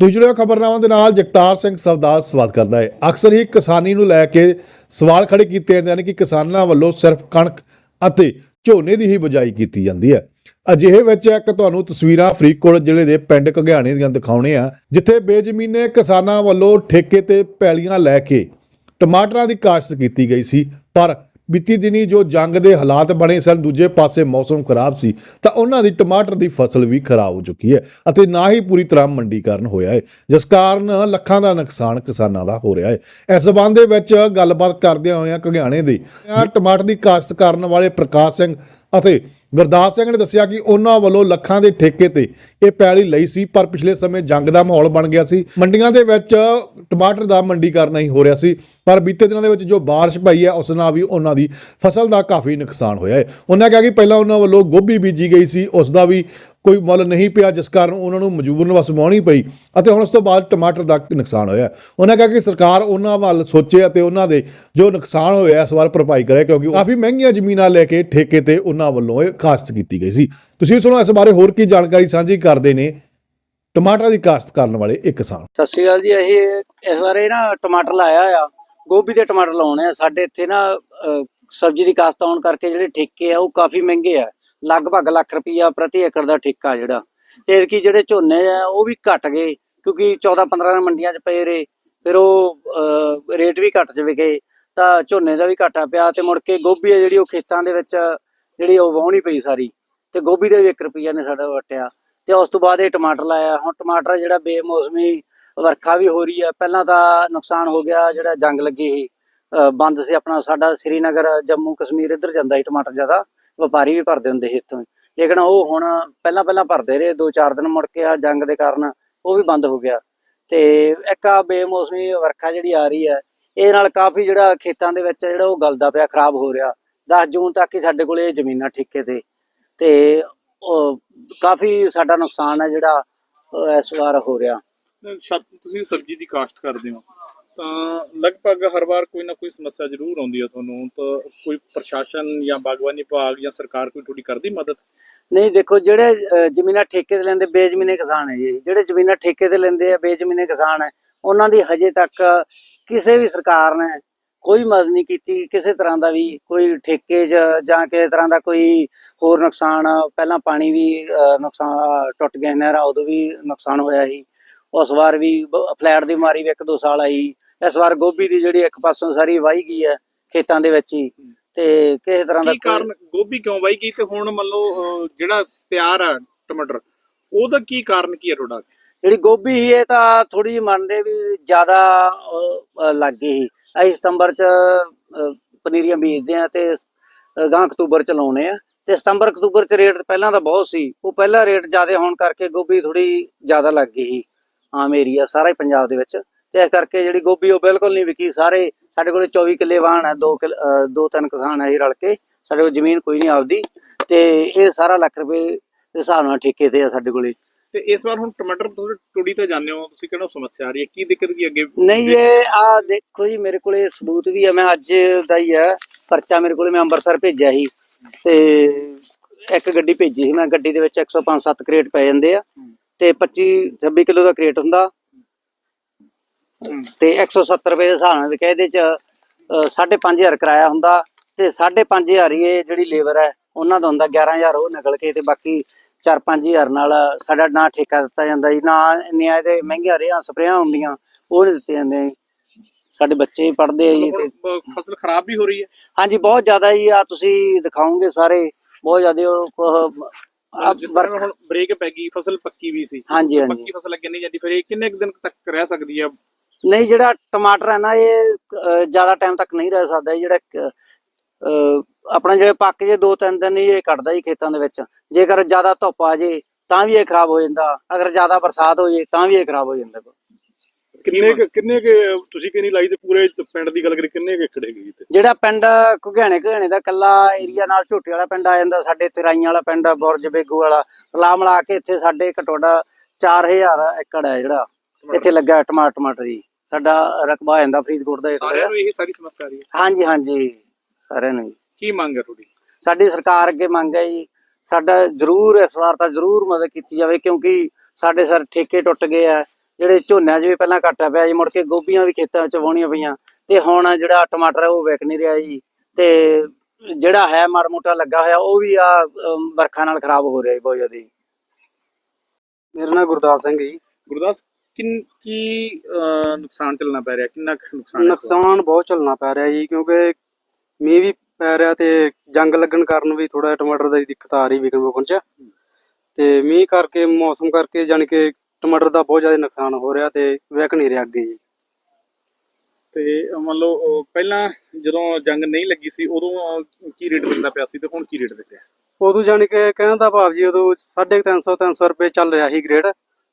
ਦੂਜੇ ਜੁੜਿਓ ਖਬਰਨਾਮਾ ਦੇ ਨਾਲ ਜਗਤਾਰ ਸਿੰਘ ਸਵਦਾਸ ਸਵਾਗਤ ਕਰਦਾ ਹੈ। ਅਕਸਰ ਹੀ ਕਿਸਾਨੀ ਨੂੰ ਲੈ ਕੇ ਸਵਾਲ ਖੜੇ ਕੀਤੇ ਜਾਂਦੇ ਹਨ ਕਿ ਕਿਸਾਨਾਂ ਵੱਲੋਂ ਸਿਰਫ ਕਣਕ ਅਤੇ ਝੋਨੇ ਦੀ ਹੀ ਬਜਾਈ ਕੀਤੀ ਜਾਂਦੀ ਹੈ। ਅਜਿਹੇ ਵਿੱਚ ਇੱਕ ਤੁਹਾਨੂੰ ਤਸਵੀਰਾਂ ਫਰੀਦਕੋਟ ਜ਼ਿਲ੍ਹੇ ਦੇ ਪਿੰਡ ਘਗਿਆਣੇ ਦੀਆਂ ਦਿਖਾਉਣੇ ਆ ਜਿੱਥੇ ਬੇਜ਼ਮੀਨੇ ਕਿਸਾਨਾਂ ਵੱਲੋਂ ਠੇਕੇ ਤੇ ਪੈਲੀਆਂ ਲੈ ਕੇ ਟਮਾਟਰਾਂ ਦੀ ਕਾਸ਼ਤ ਕੀਤੀ ਗਈ ਸੀ, ਪਰ ਬੀਤੀ ਦਿਨੀ ਜੋ ਜੰਗ ਦੇ ਹਾਲਾਤ ਬਣੇ ਸਨ, ਦੂਜੇ ਪਾਸੇ ਮੌਸਮ ਖਰਾਬ ਸੀ, ਤਾਂ ਉਹਨਾਂ ਦੀ ਟਮਾਟਰ ਦੀ ਫਸਲ ਵੀ ਖਰਾਬ ਹੋ ਚੁੱਕੀ ਹੈ ਅਤੇ ਨਾ ਹੀ ਪੂਰੀ ਤਰ੍ਹਾਂ ਮੰਡੀਕਰਨ ਹੋਇਆ ਹੈ, ਜਿਸ ਕਾਰਨ ਲੱਖਾਂ ਦਾ ਨੁਕਸਾਨ ਕਿਸਾਨਾਂ ਦਾ ਹੋ ਰਿਹਾ ਹੈ। ਇਸ ਸਬੰਧ ਦੇ ਵਿੱਚ ਗੱਲਬਾਤ ਕਰਦਿਆਂ ਹੋਇਆਂ ਘਗਿਆਣੇ ਦੇ ਟਮਾਟਰ ਦੀ ਕਾਸ਼ਤ ਕਰਨ ਵਾਲੇ ਪ੍ਰਕਾਸ਼ ਸਿੰਘ ਅਤੇ ਗੁਰਦਾਸ ਸਿੰਘ ਨੇ ਦੱਸਿਆ ਕਿ ਉਹਨਾਂ ਵੱਲੋਂ ਲੱਖਾਂ ਦੇ ਠੇਕੇ ਤੇ ਇਹ ਪੈਲੀ ਲਈ ਸੀ, ਪਰ ਪਿਛਲੇ ਸਮੇਂ ਜੰਗ ਦਾ ਮਾਹੌਲ ਬਣ ਗਿਆ ਸੀ। ਮੰਡੀਆਂ ਦੇ ਵਿੱਚ ਟਮਾਟਰ ਦਾ ਮੰਡੀਕਰਨ ਨਹੀਂ ਹੋ ਰਿਹਾ ਸੀ, ਪਰ ਬੀਤੇ ਦਿਨਾਂ ਦੇ ਵਿੱਚ ਜੋ ਬਾਰਿਸ਼ ਪਈ ਹੈ, ਉਸ ਨਾਲ ਵੀ ਉਹਨਾਂ ਦੀ ਫਸਲ ਦਾ ਕਾਫੀ ਨੁਕਸਾਨ ਹੋਇਆ ਹੈ। ਉਹਨਾਂ ਕਿਹਾ ਕਿ ਪਹਿਲਾਂ ਉਹਨਾਂ ਵੱਲੋਂ ਗੋਭੀ ਬੀਜੀ ਗਈ ਸੀ, ਉਸ ਦਾ ਵੀ ਕੋਈ ਮੁੱਲ ਨਹੀਂ ਪਿਆ, ਜਿਸ ਕਾਰਨ ਉਹਨਾਂ ਨੂੰ ਮਜਬੂਰਨ ਵਸਵਾਉਣੀ ਪਈ ਅਤੇ ਹੁਣ ਉਸ ਤੋਂ ਬਾਅਦ ਟਮਾਟਰ ਦਾ ਨੁਕਸਾਨ ਹੋਇਆ। ਉਹਨਾਂ ਕਿਹਾ ਕਿ ਸਰਕਾਰ ਉਹਨਾਂ ਵੱਲ ਸੋਚੇ ਅਤੇ ਉਹਨਾਂ ਦੇ ਜੋ ਨੁਕਸਾਨ ਹੋਇਆ, ਇਸ ਵਾਰ ਭਰਪਾਈ ਕਰੇ ਕਿਉਂਕਿ ਕਾਫੀ ਮਹਿੰਗੀਆਂ ਜ਼ਮੀਨਾਂ ਲੈ ਕੇ ਠੇਕੇ ਤੇ ਉਹਨਾਂ ਵੱਲੋਂ ਇਹ ਕਾਸ਼ਤ ਕੀਤੀ ਗਈ ਸੀ। ਤੁਸੀਂ ਸੁਣੋ, ਇਸ ਬਾਰੇ ਹੋਰ ਕੀ ਜਾਣਕਾਰੀ ਸਾਂਝੀ ਕਰਦੇ ਨੇ ਟਮਾਟਰ ਦੀ ਕਾਸ਼ਤ ਕਰਨ ਵਾਲੇ ਇੱਕ ਕਿਸਾਨ। ਸਤਿ ਸ਼੍ਰੀ ਅਕਾਲ ਜੀ, ਇਹ ਇਸ ਵਾਰੇ ਨਾ ਟਮਾਟਰ ਲਾਇਆ ਆ। ਗੋਭੀ ਦੇ ਟਮਾਟਰ ਲਾਉਣੇ ਆ। ਸਾਡੇ ਇੱਥੇ ਨਾ ਸਬਜ਼ੀ ਦੀ ਕਾਸ਼ਤ ਆਉਣ ਕਰਕੇ ਜਿਹੜੇ ਠੇਕੇ ਆ, ਉਹ ਕਾਫੀ ਮਹਿੰਗੇ ਆ। ਲਗਭਗ ਲੱਖ ਰੁਪਈਆ ਪ੍ਰਤੀ ਏਕੜ ਦਾ ਠੇਕਾ ਜਿਹੜਾ। ਤੇ ਜਿਹੜੇ ਝੋਨੇ ਆ, ਉਹ ਵੀ ਘਟ ਗਏ, ਕਿਉਂਕਿ 14 15 ਦਿਨ ਮੰਡੀਆਂ 'ਚ ਪਏ ਰਹੇ, ਫਿਰ ਉਹ ਰੇਟ ਵੀ ਘਟ ਜਵੇ ਗਏ, ਤਾਂ ਝੋਨੇ ਦਾ ਵੀ ਘਾਟਾ ਪਿਆ ਤੇ ਮੁੜ ਕੇ ਗੋਭੀ ਆ ਜਿਹੜੀ ਉਹ ਖੇਤਾਂ ਦੇ ਵਿੱਚ ਜਿਹੜੀ ਉਹ ਵਾਹੁਣੀ ਪਈ ਸਾਰੀ, ਤੇ ਗੋਭੀ ਦੇ ਵੀ 1 ਰੁਪਈਆ ਨੇ ਸਾਡਾ ਵਟਿਆ। ਤੇ ਉਸ ਤੋਂ ਬਾਅਦ ਇਹ ਟਮਾਟਰ ਲਾਇਆ, ਹੁਣ ਟਮਾਟਰ ਜਿਹੜਾ ਬੇਮੌਸਮੀ ਵਰਖਾ ਵੀ ਹੋ ਰਹੀ ਹੈ ਪਹਿਲਾਂ ਤਾਂ ਨੁਕਸਾਨ ਹੋ ਗਿਆ ਜਿਹੜਾ ਜੰਗ ਲੱਗੀ ਸੀ। ਬੰਦ ਸੀ ਆਪਣਾ, ਸਾਡਾ ਸ੍ਰੀਨਗਰ, ਜੰਮੂ, ਕਸ਼ਮੀਰ ਇੱਧਰ ਜਾਂਦਾ ਸੀ ਟਮਾਟਰ ਜ਼ਿਆਦਾ, ਵਪਾਰੀ ਵੀ ਭਰਦੇ ਹੁੰਦੇ ਸੀ ਇੱਥੋਂ ਲੇਕਿਨ ਉਹ ਹੁਣ ਪਹਿਲਾਂ ਪਹਿਲਾਂ ਭਰਦੇ ਰਹੇ 2-4 ਦਿਨ ਮੁੜ ਕੇ ਆ ਜੰਗ ਦੇ ਕਾਰਨ ਉਹ ਵੀ ਬੰਦ ਹੋ ਗਿਆ। ਤੇ ਇੱਕ ਆ ਬੇਮੌਸਮੀ ਵਰਖਾ ਜਿਹੜੀ ਆ ਰਹੀ ਹੈ ਇਹ ਨਾਲ ਕਾਫੀ ਜਿਹੜਾ ਖੇਤਾਂ ਦੇ ਵਿੱਚ ਜਿਹੜਾ ਉਹ ਗਲਦਾ ਪਿਆ, ਖਰਾਬ ਹੋ ਰਿਹਾ। 10 ਜੂਨ ਤੱਕ ਹੀ ਸਾਡੇ ਕੋਲ ਇਹ ਜ਼ਮੀਨਾਂ ਠੇਕੇ ਤੇ। ਤੇ ਕਾਫੀ ਸਾਡਾ ਨੁਕਸਾਨ ਹੈ ਜਿਹੜਾ ਇਸ ਵਾਰ ਹੋ ਰਿਹਾ। ਤੁਸੀਂ ਸਬਜ਼ੀ ਦੀ ਕਾਸ਼ਤ ਕਰਦੇ ਹੋ। ਤਾਂ ਲਗਭਗ ਹਰ ਵਾਰ ਕੋਈ ਨਾ ਕੋਈ ਸਮੱਸਿਆ ਜ਼ਰੂਰ ਆਉਂਦੀ ਹੈ ਤੁਹਾਨੂੰ। ਤਾਂ ਕੋਈ ਪ੍ਰਸ਼ਾਸਨ ਜਾਂ ਬਾਗਬਾਨੀ ਵਿਭਾਗ ਜਾਂ ਸਰਕਾਰ ਕੋਈ ਤੁਹਾਡੀ ਕਰਦੀ ਮਦਦ? ਨਹੀਂ ਦੇਖੋ ਜਿਹੜੇ ਅਹ, ਜ਼ਮੀਨਾਂ ਠੇਕੇ ਤੇ ਲੈਂਦੇ ਬੇਜ਼ਮੀਨੇ ਕਿਸਾਨ ਹੈ ਜੀ। ਜਿਹੜੇ ਜ਼ਮੀਨਾਂ ਠੇਕੇ ਤੇ ਲੈਂਦੇ ਆ ਬੇਜ਼ਮੀਨੇ ਕਿਸਾਨ ਹੈ ਉਹਨਾਂ ਦੀ ਹਜੇ ਤੱਕ ਕਿਸੇ ਵੀ ਸਰਕਾਰ ਨੇ ਕੋਈ ਮਦਦ ਨਹੀਂ ਕੀਤੀ। ਕਿਸੇ ਤਰ੍ਹਾਂ ਦਾ ਵੀ ਕੋਈ ਠੇਕੇ 'ਚ ਜਾਂ ਕਿਸੇ ਤਰ੍ਹਾਂ ਦਾ ਕੋਈ ਹੋਰ ਨੁਕਸਾਨ ਪਹਿਲਾਂ ਪਾਣੀ ਵੀ ਅਹ, ਨੁਕਸਾਨ ਟੁੱਟ ਗਿਆ ਸੀ ਉਦੋਂ ਵੀ ਨੁਕਸਾਨ ਹੋਇਆ ਸੀ। ਉਸ ਵਾਰ ਵੀ ਬ- ਫਲੈਟ ਦੀ ਮਾਰੀ ਵੀ ਇੱਕ ਦੋ ਸਾਲ ਆਈ। ਇਸ ਵਾਰ ਗੋਭੀ ਦੀ ਜਿਹੜੀ ਇੱਕ ਪਾਸੋਂ ਸਾਰੀ ਵਾਹੀ ਗਈ ਹੈ ਖੇਤਾਂ ਦੇ ਵਿੱਚ ਹੀ ਤੇ ਕਿਸੇ ਤਰ੍ਹਾਂ ਦਾ ਕੀ ਕਾਰਨ ਗੋਭੀ ਕਿਉਂ ਵਾਈ ਗਈ? ਤੇ ਹੁਣ ਮੰਨ ਲਓ ਜਿਹੜਾ ਤਿਆਰ ਆ ਟਮਾਟਰ ਉਹਦਾ ਕੀ ਕਾਰਨ ਕੀ ਹੈ ਤੁਹਾਡਾ? ਜਿਹੜੀ ਗੋਭੀ ਸੀ ਇਹ ਤਾਂ ਥੋੜੀ ਜਿਹੀ ਮੰਨਦੇ ਵੀ ਜ਼ਿਆਦਾ ਲੱਗ ਗਈ ਸੀ। ਅਸੀਂ ਸਤੰਬਰ ਚ ਪਨੀਰੀਆਂ ਬੀਜਦੇ ਆ ਤੇ ਗਾਂ ਅਕਤੂਬਰ ਚ ਲਾਉਣੇ ਆ ਤੇ ਸਤੰਬਰ ਅਕਤੂਬਰ ਚ ਰੇਟ ਪਹਿਲਾਂ ਤਾਂ ਬਹੁਤ ਸੀ। ਉਹ ਪਹਿਲਾ ਰੇਟ ਜ਼ਿਆਦਾ ਹੋਣ ਕਰਕੇ ਗੋਭੀ ਥੋੜੀ ਜ਼ਿਆਦਾ ਲੱਗ ਗਈ ਸੀ ਆਮ ਏਰੀਆ ਸਾਰਾ ਹੀ ਪੰਜਾਬ ਦੇ ਵਿੱਚ। ਤੇ ਇਸ ਕਰਕੇ ਜਿਹੜੀ ਗੋਭੀ ਉਹ ਬਿਲਕੁਲ ਨਹੀਂ ਵਿਕੀ। ਸਾਰੇ ਸਾਡੇ ਕੋਲੇ 24 ਕਿੱਲੇ ਵਾਹਣ ਹੈ ਦੋ ਦੋ ਤਿੰਨ ਕਿਸਾਨ ਹੈ ਇਹ ਰਲ ਕੇ। ਸਾਡੇ ਕੋਲ ਜ਼ਮੀਨ ਕੋਈ ਨਹੀਂ ਆਪਦੀ। ਤੇ ਇਹ ਸਾਰਾ ਲੱਖ ਰੁਪਏ ਦੇ ਹਿਸਾਬ ਨਾਲ ਠੇਕੇ ਤੇ ਆ ਸਾਡੇ ਕੋਲੇ। ਤੇ ਇਸ ਵਾਰ ਹੁਣ ਟਮਾਟਰ ਟੁੜੀ ਤੇ ਜਾਂਦੇ ਹੋ ਤੁਸੀਂ ਕਿਹੜਾ ਸਮੱਸਿਆ ਆ ਰਹੀ ਹੈ? ਕੀ ਦਿੱਕਤ ਕੀ ਅੱਗੇ ਨਹੀਂ ਇਹ ਆ ਦੇਖੋ ਜੀ ਮੇਰੇ ਕੋਲੇ ਸਬੂਤ ਵੀ ਹੈ ਮੈਂ ਅੱਜ ਦਾ ਹੀ ਹੈ ਪਰਚਾ ਮੇਰੇ ਕੋਲੇ ਮੈਂ ਅੰਮ੍ਰਿਤਸਰ ਭੇਜਿਆ ਸੀ। ਤੇ ਇੱਕ ਗੱਡੀ ਭੇਜੀ ਸੀ। ਮੈਂ ਗੱਡੀ ਦੇ ਵਿੱਚ 105 7 ਕ੍ਰੇਟ ਪੈ ਜਾਂਦੇ ਆ। ਤੇ 25 26 ਕਿਲੋ ਦਾ ਕ੍ਰੇਟ ਹੁੰਦਾ। ਤੇ 170 ਰੁਪਏ ਦੇ ਹਿਸਾਬ ਨਾਲ ਵਿਕਿਆ ਇਹਦੇ ਚ 5500 ਕਿਰਾਇਆ ਹੁੰਦਾ ਤੇ 5500 ਹੀ ਇਹ ਜਿਹੜੀ ਲੇਬਰ ਹੈ ਉਹਨਾਂ ਦਾ ਹੁੰਦਾ 11000 ਉਹ ਨਿਕਲ ਕੇ ਤੇ ਬਾਕੀ 4-5000 ਨਾਲ ਸਾਡਾ ਨਾ ਠੇਕਾ ਦਿੱਤਾ ਜਾਂਦਾ ਜੀ। ਨਾ ਇੰਨੀਆਂ ਇਹਦੇ ਮਹਿੰਗੀਆਂ ਰੇਹਾਂ ਸਪਰੇਆਂ ਹੁੰਦੀਆਂ ਉਹ ਨਹੀਂ ਦਿੱਤੇ ਜਾਂਦੇ ਜੀ। ਸਾਡੇ ਬੱਚੇ ਵੀ ਪੜ੍ਹਦੇ ਆ ਜੀ ਤੇ ਫਸਲ ਖਰਾਬ ਵੀ ਹੋ ਰਹੀ ਹੈ? ਹਾਂਜੀ ਬਹੁਤ ਜ਼ਿਆਦਾ ਜੀ ਆ ਤੁਸੀਂ ਦਿਖਾਓਗੇ ਸਾਰੇ ਬਹੁਤ ਜ਼ਿਆਦਾ ਹੁਣ ਬ੍ਰੇਕ ਪੈ ਗਈ ਫਸਲ ਪੱਕੀ ਵੀ ਸੀ। ਹਾਂਜੀ ਹਾਂਜੀ। ਪੱਕੀ ਫਸਲ ਅੱਗੇ ਨਹੀਂ ਜਾਂਦੀ ਫਿਰ ਇਹ ਕਿੰਨੇ ਦਿਨ ਤੱਕ ਰਹਿ ਸਕਦੀ ਹੈ? ਨਹੀਂ ਜਿਹੜਾ ਟਮਾਟਰ ਹੈ ਨਾ ਇਹ ਜ਼ਿਆਦਾ ਟਾਈਮ ਤੱਕ ਨਹੀਂ ਰਹਿ ਸਕਦਾ। ਇਹ ਜਿਹੜਾ ਆਪਣਾ ਜਿਹੜੇ ਪੱਕ ਜੇ ਦੋ ਤਿੰਨ ਦਿਨ ਹੀ ਇਹ ਕੱਢਦਾ ਜੀ ਖੇਤਾਂ ਦੇ ਵਿੱਚ। ਜੇਕਰ ਜ਼ਿਆਦਾ ਧੁੱਪ ਆ ਜੇ ਤਾਂ ਵੀ ਇਹ ਖਰਾਬ ਹੋ ਜਾਂਦਾ। ਅਗਰ ਜ਼ਿਆਦਾ ਬਰਸਾਤ ਹੋ ਜੇ ਤਾਂ ਵੀ ਇਹ ਖਰਾਬ ਹੋ ਜਾਂਦਾ। ਕਿੰਨੇ ਕਿੰਨੇ ਕੁ ਤੁਸੀਂ ਕਿੰਨੀ ਲਾਈ ਤੇ ਪੂਰੇ ਪਿੰਡ ਦੀ ਗੱਲ ਕਰੀ ਕਿੰਨੇ ਕੁ ਏਕੜ ਹੈਗੀ ਤੇ ਜਿਹੜਾ ਪਿੰਡ ਘੁਗਿਆਣੇ ਘੁਗਿਆਣੇ ਦਾ ਕੱਲਾ ਏਰੀਆ ਨਾਲ ਝੋਟੇ ਵਾਲਾ ਪਿੰਡ ਆ ਜਾਂਦਾ ਸਾਡੇ ਤਰਾਈਆਂ ਵਾਲਾ ਪਿੰਡ ਬੁਰਜ ਬੇਗੂ ਵਾਲਾ। ਰਲਾ ਮਿਲਾ ਕੇ ਇੱਥੇ ਸਾਡੇ ਘਟੋੜਾ 4000 ਏਕੜ ਹੈ ਜਿਹੜਾ। ਇੱਥੇ ਲੱਗਾ ਟਮਾਟਰ ਟਮਾਟਰ ਜੀ। ਸਾਡਾ ਰਕਬਾ ਆ ਜਾਂਦਾ ਫਰੀਦਕੋਟ ਦਾ ਏਕੜ ਸਾਰਿਆਂ ਨੂੰ ਇਹ ਸਾਰੀ ਸਮੱਸਿਆ ਆ ਰਹੀ ਹੈ? ਹਾਂਜੀ ਹਾਂਜੀ। ਸਾਰਿਆਂ ਨੂੰ ਜੀ। ਕੀ ਮੰਗ ਹੈ ਤੁਹਾਡੀ? ਸਾਡੀ ਸਰਕਾਰ ਅੱਗੇ ਮੰਗ ਹੈ ਜੀ। ਸਾਡਾ ਜ਼ਰੂਰ ਇਸ ਵਾਰ ਤਾਂ ਜ਼ਰੂਰ ਮਦਦ ਕੀਤੀ ਜਾਵੇ ਕਿਉਂਕਿ ਸਾਡੇ ਸਰ ਠੇਕੇ ਟੁੱਟ ਗਏ ਆ। ਜਿਹੜੇ ਝੋਨਿਆਂ 'ਚ ਵੀ ਪਹਿਲਾਂ ਘਾਟਾ ਪਿਆ ਜੀ ਮੁੜ ਕੇ ਗੋਭੀਆਂ ਵੀ ਖੇਤਾਂ ਵਿੱਚ ਵਾਹੁਣੀਆਂ ਪਈਆਂ। ਤੇ ਹੁਣ ਜਿਹੜਾ ਟਮਾਟਰ ਹੈ ਉਹ ਵਿਕ ਨਹੀਂ ਰਿਹਾ ਜੀ। ਤੇ ਜਿਹੜਾ ਹੈ ਮਾੜਾ ਮੋਟਾ ਲੱਗਾ ਹੋਇਆ ਉਹ ਵੀ ਆ ਵਰਖਾ ਨਾਲ ਖਰਾਬ ਹੋ ਰਿਹਾ ਜੀ ਬਹੁਤ ਜ਼ਿਆਦਾ। ਜੀ। ਮੇਰਾ ਨਾਮ ਗੁਰਦਾਸ ਸਿੰਘ ਜੀ। ਗੁਰਦਾਸ ਕਿੰਨ ਕੀ ਅਹ, ਨੁਕਸਾਨ ਚੱਲਣਾ ਪੈ ਰਿਹਾ? ਕਿੰਨਾ ਕੁ ਨੁਕਸਾਨ ਹੈ? ਨੁਕਸਾਨ ਬਹੁਤ ਝੱਲਣਾ ਪੈ ਰਿਹਾ ਜੀ ਕਿਉਂਕਿ ਮੀਂਹ ਵੀ ਪੈ ਰਿਹਾ ਤੇ ਜੰਗ ਲੱਗਣ ਕਾਰਨ ਵੀ ਥੋੜਾ ਟਮਾਟਰ ਦੀ ਦਿੱਕਤ ਆ ਰਹੀ ਵਿਕਣ ਵਕਣ ਚ। ਤੇ ਮੀਂਹ ਕਰਕੇ ਮੌਸਮ ਕਰਕੇ ਜਾਣੀ ਕਿ ਟਮਾਟਰ ਦਾ ਬਹੁਤ ਜ਼ਿਆਦਾ ਨੁਕਸਾਨ ਹੋ ਰਿਹਾ ਤੇ ਵਿਕ ਨਹੀਂ ਰਿਹਾ ਅੱਗੇ ਜੀ। ਤੇ ਅਹ, ਮੰਨ ਲਓ ਅਹ, ਪਹਿਲਾਂ ਜਦੋਂ ਜੰਗ ਨਹੀਂ ਲੱਗੀ ਸੀ ਉਦੋਂ ਅਹ, ਕੀ ਰੇਟ ਮਿਲਦਾ ਪਿਆ ਸੀ ਤੇ ਹੁਣ ਕੀ ਰੇਟ ਵਿਕਿਆ ਉਦੋਂ ਜਾਣੀ ਕਿ ਕਹਿਣ ਦਾ ਭਾਵ ਜੀ ਉਦੋਂ 350 300 ਰੁਪਏ ਚੱਲ ਰਿਹਾ ਸੀ ਗ੍ਰੇਡ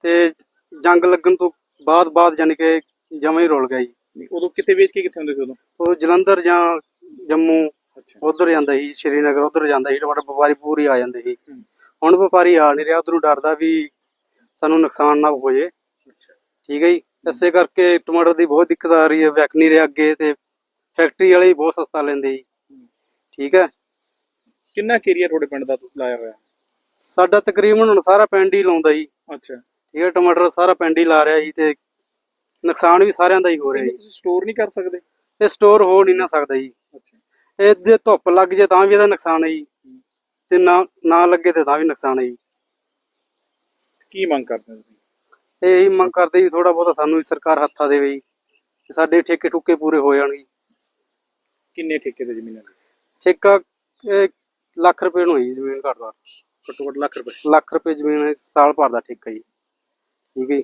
ਤੇ ਜੰਗ ਲੱਗਣ ਤੋਂ ਬਾਅਦ ਬਾਅਦ ਜਾਣੀ ਕਿ ਜਮਾਂ ਹੀ ਰੁਲ ਗਿਆ ਜੀ। ਉਦੋਂ ਕਿਤੇ ਵੇਚ ਕੇ ਕਿੱਥੇ ਹੁੰਦੇ ਸੀ ਉਦੋਂ? ਉਹ ਜਲੰਧਰ ਜਾਂ ਜੰਮੂ ਉਧਰ ਜਾਂਦਾ ਸੀ ਸ਼੍ਰੀਨਗਰ ਉਧਰ ਜਾਂਦਾ ਸੀ ਟਮਾਟਰ ਵਪਾਰੀ ਪੂਰੀ ਆ ਜਾਂਦੇ ਸੀ। ਹੁਣ ਵਪਾਰੀ ਆ ਨਹੀਂ ਰਿਹਾ ਉਧਰੋਂ ਡਰਦਾ ਵੀ ਸਾਨੂੰ ਨੁਕਸਾਨ ਨਾ ਹੋ ਜੇ ਠੀਕ ਹੈ ਜੀ। ਇਸੇ ਕਰਕੇ ਟਮਾਟਰ ਦੀ ਬਹੁਤ ਦਿੱਕਤ ਆ ਰਹੀ ਹੈ ਵਿਕ ਨਹੀਂ ਰਿਹਾ ਅੱਗੇ ਤੇ ਫੈਕਟਰੀ ਵਾਲੇ ਬਹੁਤ ਸਸਤਾ ਲੈਂਦੇ ਜੀ। ਠੀਕ ਹੈ। ਕਿੰਨਾ ਏਰੀਆ ਤੁਹਾਡੇ ਪਿੰਡ ਦਾ ਲਾਇਆ ਹੋਇਆ? ਸਾਡਾ ਤਕਰੀਬਨ ਹੁਣ ਸਾਰਾ ਪਿੰਡ ਹੀ ਲਾਉਂਦਾ ਜੀ। ਅੱਛਾ। ਠੀਕ ਹੈ ਟਮਾਟਰ ਸਾਰਾ ਪਿੰਡ ਹੀ ਲਾ ਰਿਹਾ ਜੀ ਤੇ ਨੁਕਸਾਨ ਵੀ ਸਾਰਿਆਂ ਦਾ ਹੀ ਹੋ ਰਿਹਾ ਜੀ। ਤੁਸੀਂ ਸਟੋਰ ਨਹੀਂ ਕਰ ਸਕਦੇ? ਇਹ ਸਟੋਰ ਹੋ ਨਹੀਂ ਨਾ ਸਕਦਾ ਜੀ। ਇਹ ਜੇ ਧੁੱਪ ਲੱਗ ਜੇ ਤਾਂ ਵੀ ਇਹਦਾ ਨੁਕਸਾਨ ਹੈ ਜੀ। ਤੇ ਨਾ ਨਾ ਲੱਗੇ ਤੇ ਤਾਂ ਵੀ ਨੁਕਸਾਨ ਹੈ ਜੀ। ਕੀ ਮੰਗ ਕਰਦੇ ਹੋ ਤੁਸੀਂ? ਇਹ ਇਹੀ ਮੰਗ ਕਰਦੇ ਜੀ ਥੋੜਾ ਬਹੁਤਾ ਸਾਨੂੰ ਵੀ ਸਰਕਾਰ ਹੱਥਾਂ ਦੇਵੇ ਜੀ। ਸਾਡੇ ਠੇਕੇ ਠੁੱਕੇ ਪੂਰੇ ਹੋ ਜਾਣਗੇ ਕਿੰਨੇ ਠੇਕੇ ਤੇ ਜ਼ਮੀਨਾਂ ਦੀ ਠੇਕਾ ਇਹ ਲੱਖ ਰੁਪਏ ਨੂੰ ਹੋਈ ਜ਼ਮੀਨ ਘੱਟ ਦਾ ਘੱਟੋ। ਘੱਟ ਲੱਖ ਰੁਪਏ। ਲੱਖ ਰੁਪਏ ਜ਼ਮੀਨ ਸਾਲ ਭਰ ਦਾ ਠੇਕਾ ਜੀ। ਠੀਕ ਹੈ ਜੀ